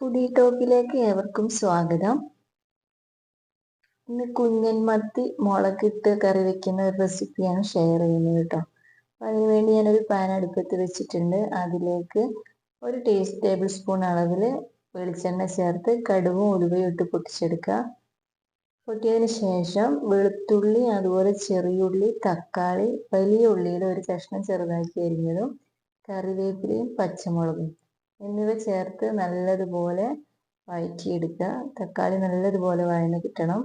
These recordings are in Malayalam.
ഫുഡി ടോക്കിലേക്ക് ഏവർക്കും സ്വാഗതം. ഇന്ന് കുഞ്ഞൻ മത്തി മുളകിട്ട് കറി വെക്കുന്ന ഒരു റെസിപ്പിയാണ് ഷെയർ ചെയ്യുന്നത് കേട്ടോ. അതിനുവേണ്ടി ഞാനൊരു പാൻ അടുപ്പത്ത് വെച്ചിട്ടുണ്ട്. അതിലേക്ക് ഒരു ടേസ്റ്റ് ടേബിൾ സ്പൂൺ അളവിൽ വെളിച്ചെണ്ണ ചേർത്ത് കടുവും ഉലുവയും ഇട്ട് പൊട്ടിച്ചെടുക്കുക. പൊട്ടിയതിന് ശേഷം വെളുത്തുള്ളി അതുപോലെ ചെറിയുള്ളി തക്കാളി വലിയ ഉള്ളിയുടെ ഒരു കഷ്ണം ചെറുതാക്കി അരിഞ്ഞതും കറിവേപ്പിലയും പച്ചമുളകും. എന്നിവ ചേർത്ത് നല്ലതുപോലെ വഴറ്റിയെടുക്കുക തക്കാളി നല്ലതുപോലെ വഴന്ന് കിട്ടണം.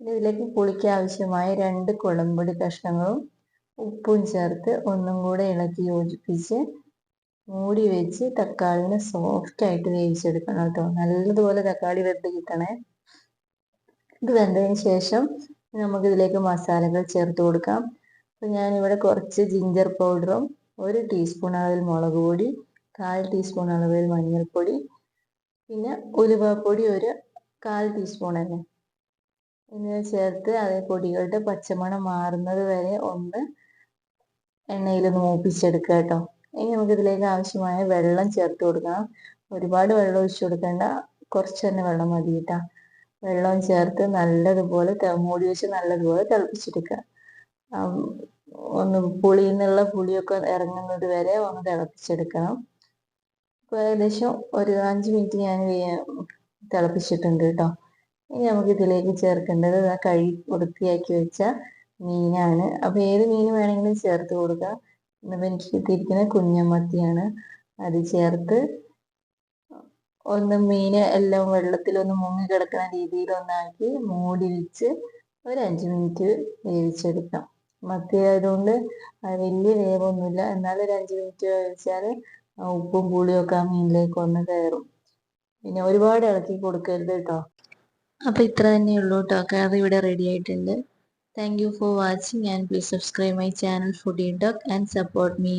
ഇതിലേക്ക് പുളിക്ക് ആവശ്യമായ രണ്ട് കുളമ്പൊടി കഷ്ണങ്ങളും ഉപ്പും ചേർത്ത് ഒന്നും കൂടെ ഇളക്കി യോജിപ്പിച്ച് മൂടി വെച്ച് തക്കാളിനെ സോഫ്റ്റ് ആയിട്ട് വേവിച്ചെടുക്കണം കേട്ടോ. നല്ലതുപോലെ തക്കാളി വെന്ത് കിട്ടണേ. ഇത് വെന്തതിന് ശേഷം നമുക്ക് ഇതിലേക്ക് മസാലകൾ ചേർത്ത് കൊടുക്കാം. അപ്പം ഞാനിവിടെ കുറച്ച് ജിഞ്ചർ പൗഡറും ഒരു ടീസ്പൂൺ അളവിൽ മുളക് പൊടി കാൽ ടീസ്പൂൺ അളവിൽ മഞ്ഞൾപ്പൊടി പിന്നെ ഉലുവപ്പൊടി ഒരു കാൽ ടീസ്പൂൺ തന്നെ. എന്നിവ ചേർത്ത് അതേ പൊടികളുടെ പച്ചമണം മാറുന്നത് വരെ ഒന്ന് എണ്ണയിൽ ഒന്ന് മൂപ്പിച്ചെടുക്കുക കേട്ടോ. ഇനി നമുക്ക് ഇതിലേക്ക് ആവശ്യമായ വെള്ളം ചേർത്ത് കൊടുക്കണം. ഒരുപാട് വെള്ളം ഒഴിച്ചു കൊടുക്കേണ്ട. കുറച്ച് തന്നെ വെള്ളം മതി കേട്ടോ. വെള്ളം ചേർത്ത് നല്ലതുപോലെ മൂടി വെച്ച് നല്ലതുപോലെ തിളപ്പിച്ചെടുക്കുക. ഒന്ന് പുളിയിൽ നിന്നുള്ള പുളിയൊക്കെ ഇറങ്ങുന്നത് വരെ ഒന്ന് തിളപ്പിച്ചെടുക്കണം. ഇപ്പോൾ ഏകദേശം ഒരു അഞ്ച് മിനിറ്റ് ഞാൻ തിളപ്പിച്ചിട്ടുണ്ട് കേട്ടോ ഇനി നമുക്ക് ഇതിലേക്ക് ചേർക്കേണ്ടത് കഴി വൃത്തിയാക്കി വെച്ച മീനാണ്. അപ്പോൾ ഏത് മീൻ വേണമെങ്കിലും ചേർത്ത് കൊടുക്കുക ഇന്നിപ്പോൾ എനിക്ക് കിട്ടിയിരിക്കുന്ന കുഞ്ഞമത്തിയാണ് അത് ചേർത്ത് ഒന്ന് മീൻ എല്ലാം വെള്ളത്തിലൊന്ന് മുങ്ങി കിടക്കുന്ന രീതിയിൽ ഒന്നാക്കി മൂടി വെച്ച് ഒരു അഞ്ച് മിനിറ്റ് വേവിച്ചെടുക്കാം. മത്തി ആയതുകൊണ്ട് വലിയ വേവൊന്നുമില്ല. എന്നാലും ഒരു അഞ്ച് മിനിറ്റ് വേവിച്ചാൽ ഉപ്പും പുളിയൊക്കെ ആ മീനിലേക്ക് ഒന്ന് കയറും. പിന്നെ ഒരുപാട് ഇളക്കി കൊടുക്കരുത് കേട്ടോ. അപ്പോൾ ഇത്ര തന്നെ ഉള്ളൂ കേട്ടോ കറി ഇവിടെ റെഡി ആയിട്ടുണ്ട്. Thank you for watching and please subscribe my channel foodie doc and support me